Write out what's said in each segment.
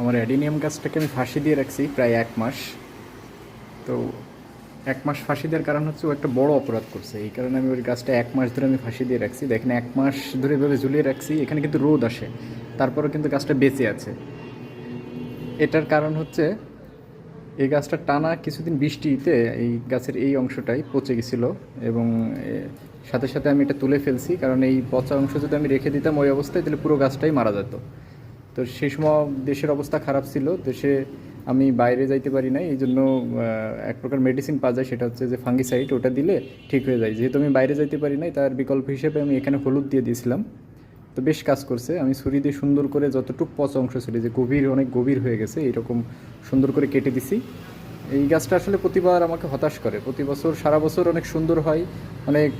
আমার অ্যাডিনিয়াম গাছটাকে আমি ফাঁসি দিয়ে রাখছি প্রায় এক মাস। তো এক মাস ফাঁসি দেওয়ার কারণ হচ্ছে ও একটা বড় অপরাধ করছে। এই কারণে আমি ওই গাছটা এক মাস ধরে আমি ফাঁসি দিয়ে রাখছি। দেখেন, এক মাস ধরে এভাবে ঝুলিয়ে রাখছি, এখানে কিন্তু রোদ আসে। তারপরেও কিন্তু গাছটা বেঁচে আছে। এটার কারণ হচ্ছে এই গাছটা টানা কিছুদিন বৃষ্টিতে এই গাছের এই অংশটাই পচে গেছিল এবং সাথে সাথে আমি এটা তুলে ফেলছি। কারণ এই পচা অংশ যদি আমি রেখে দিতাম ওই অবস্থায় তাহলে পুরো গাছটাই মারা যেত। তো সেই সময় দেশের অবস্থা খারাপ ছিল, দেশে আমি বাইরে যাইতে পারি না এই জন্য এক প্রকার মেডিসিন পাওয়া যায়, সেটা হচ্ছে যে ফাঙ্গিসাইড ওটা দিলে ঠিক হয়ে যায়। যেহেতু আমি বাইরে যাইতে পারি নাই, তার বিকল্প হিসেবে আমি এখানে হলুদ দিয়ে দিয়েছিলাম। তো বেশ কাজ করছে, আমি ছুরি দিয়ে সুন্দর করে যতটুকু পচা অংশ ছিল যে গভীর, অনেক গভীর হয়ে গেছে এরকম সুন্দর করে কেটে দিছি। এই গাছটা আসলে প্রতিবার আমাকে হতাশ করে, প্রতি বছর, সারা বছর অনেক সুন্দর হয়, অনেক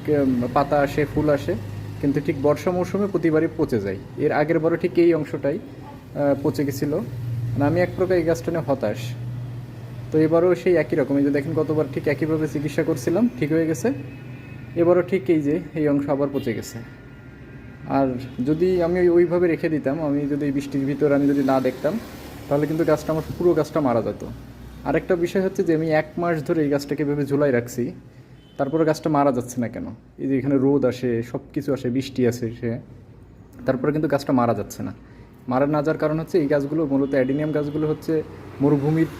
পাতা আসে, ফুল আসে, কিন্তু ঠিক বর্ষা মৌসুমে প্রতিবারই পচে যায়। এর আগের বারও ঠিক এই অংশটাই পচে গেছিল। মানে আমি এক প্রকার এই গাছটা নিয়ে হতাশ। তো এবারও সেই একই রকম। এই যে দেখেন কতবার ঠিক একইভাবে চিকিৎসা করছিলাম, ঠিক হয়ে গেছে। এবারও ঠিক এই যে এই অংশ আবার পচে গেছে। আর যদি আমি ওই- ওইভাবে রেখে দিতাম, আমি যদি বৃষ্টির ভিতর আমি যদি না দেখতাম, তাহলে কিন্তু গাছটা আমার পুরো গাছটা মারা যেত। আরেকটা বিষয় হচ্ছে যে আমি এক মাস ধরে এই গাছটাকে এভাবে ঝুলাই রাখছি, তারপরে গাছটা মারা যাচ্ছে না কেন? এই যে এখানে রোদ আসে সব কিছু আসে, বৃষ্টি আসে, সে তারপরে কিন্তু গাছটা মারা যাচ্ছে না। মারা না যাওয়ার কারণ হচ্ছে এই গাছগুলো মূলত অ্যাডিনিয়াম গাছগুলো হচ্ছে মরুভূমির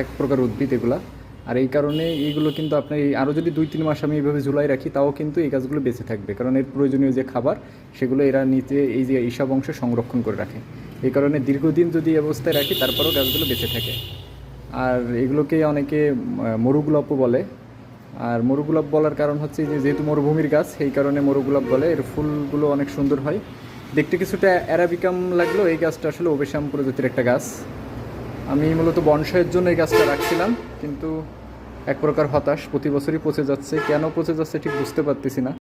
এক প্রকার উদ্ভিদ এগুলা। আর এই কারণে এইগুলো কিন্তু আপনার আরও যদি দুই তিন মাস আমি এইভাবে ঝুলাই রাখি তাও কিন্তু এই গাছগুলো বেঁচে থাকবে। কারণ এর প্রয়োজনীয় যে খাবার সেগুলো এরা নিচে এই যে এইসব অংশ সংরক্ষণ করে রাখে। এই কারণে দীর্ঘদিন যদি অবস্থায় রাখি তারপরেও গাছগুলো বেঁচে থাকে। আর এগুলোকে অনেকে আহ, মরুগুলাপও বলে। আর মরুগুলাপ বলার কারণ হচ্ছে যে যেহেতু মরুভূমির গাছ এই কারণে মরুগুলাপ বলে। এর ফুলগুলো অনেক সুন্দর হয়। দেখতে কিছুটা অ্যারাবিকাম লাগল। এই গাছটা আসলে ওবেশাম প্রজাতির একটা গাছ। আমি মূলত বনসাইয়ের জন্য এই গাছটা রাখছিলাম, কিন্তু এক প্রকার হতাশ প্রতি বছরই পচে যাচ্ছে। কেন পচে যাচ্ছে ঠিক বুঝতে পারতেছি না।